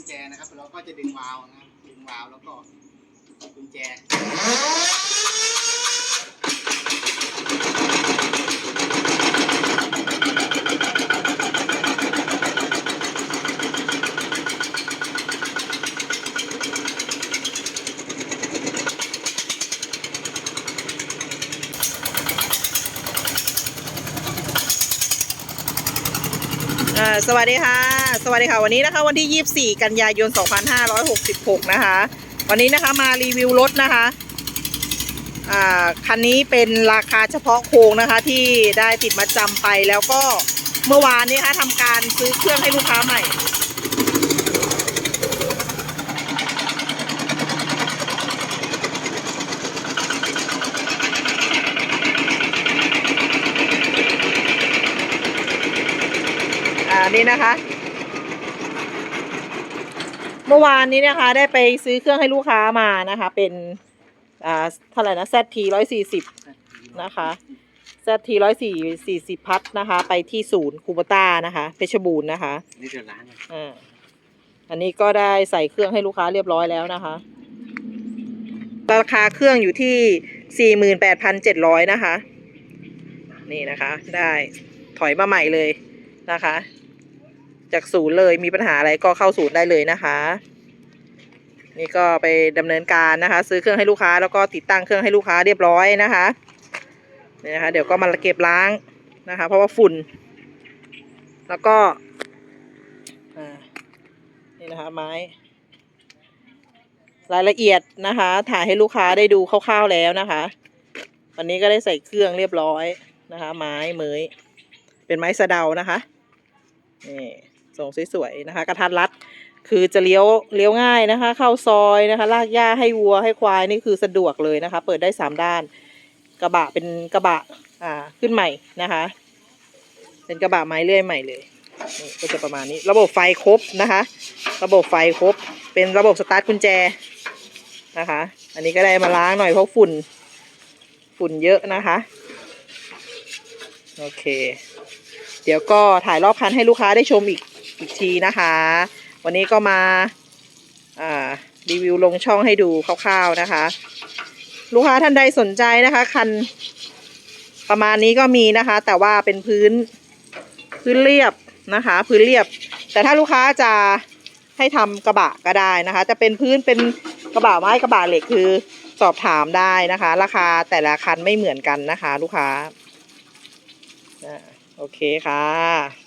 ุญแจนะครับ เราก็จะดึงวาล์วนะครับดึงวาล์วแล้วก็กุญแจ สวัสดีค่ะ สวัสดีค่ะ วันนี้นะคะ วันที่ 24 กันยายน 2566 นะคะ วันนี้นะคะมารีวิวรถนะคะอ่าคันนี้เป็นราคาเฉพาะโครงนะคะที่ได้ติดมาจำไปแล้วก็เมื่อวานนี้ค่ะทำการซื้อเครื่องให้ลูกค้าใหม่ นี่นะคะ เมื่อวานนี้นะคะ ได้ไปซื้อเครื่องให้ลูกค้ามานะคะ เป็นอ่าเท่าไหร่นะ ZT ร้อยสี่สิบนะคะ ZT ร้อยสี่สี่สิบพัทนะคะ ไปที่ศูนย์คูโบต้านะคะ เพชรบูรณ์นะคะนี่เดี๋ยวล้างกันอ่าอันนี้ก็ได้ใส่เครื่องให้ลูกค้าเรียบร้อยแล้วนะคะ ราคาเครื่องอยู่ที่สี่หมื่นแปดพันเจ็ดร้อยนะคะ นี่นะคะ ได้ถอยมาใหม่เลยนะคะ จากศูนย์เลยมีปัญหาอะไรก็เข้าศูนย์ได้เลยนะคะ นี่ก็ไปดำเนินการนะคะ ซื้อเครื่องให้ลูกค้าแล้วก็ติดตั้งเครื่องให้ลูกค้าเรียบร้อยนะคะนี่นะคะ เดี๋ยวก็มาเก็บล้างนะคะ เพราะว่าฝุ่น แล้วก็นี่นะคะไม้ รายละเอียดนะคะ ถ่ายให้ลูกค้าได้ดูคร่าวๆแล้วนะคะ วันนี้ก็ได้ใส่เครื่องเรียบร้อยนะคะ ไม้เมยเป็นไม้สะเดานะคะนี่ ทรงสวยๆนะคะ กระทัดรัดคือจะเลี้ยวเลี้ยวง่ายนะคะ เข้าซอยนะคะ ลากหญ้าให้วัวให้ควายนี่คือสะดวกเลยนะคะ เปิดได้สามด้าน กระบะเป็นกระบะอ่าขึ้นใหม่นะคะ เป็นกระบะไม้เลื่อยใหม่เลยนี่ก็จะประมาณนี้ ระบบไฟครบนะคะ ระบบไฟครบ เป็นระบบสตาร์ทกุญแจนะคะ อันนี้ก็ได้มาล้างหน่อยเพราะฝุ่น ฝุ่นเยอะนะคะ โอเค เดี๋ยวก็ถ่ายรอบคันให้ลูกค้าได้ชมอีก อีกทีนะคะ วันนี้ก็มาอ่ารีวิวลงช่องให้ดูคร่าวๆนะคะ ลูกค้าท่านใดสนใจนะคะ คันประมาณนี้ก็มีนะคะ แต่ว่าเป็นพื้นพื้นเรียบนะคะ พื้นเรียบ แต่ถ้าลูกค้าจะให้ทำกระบะก็ได้นะคะ จะเป็นพื้นเป็นกระบะไม้กระบะเหล็กคือสอบถามได้นะคะ ราคาแต่ละคันไม่เหมือนกันนะคะ ลูกค้าโอเคค่ะ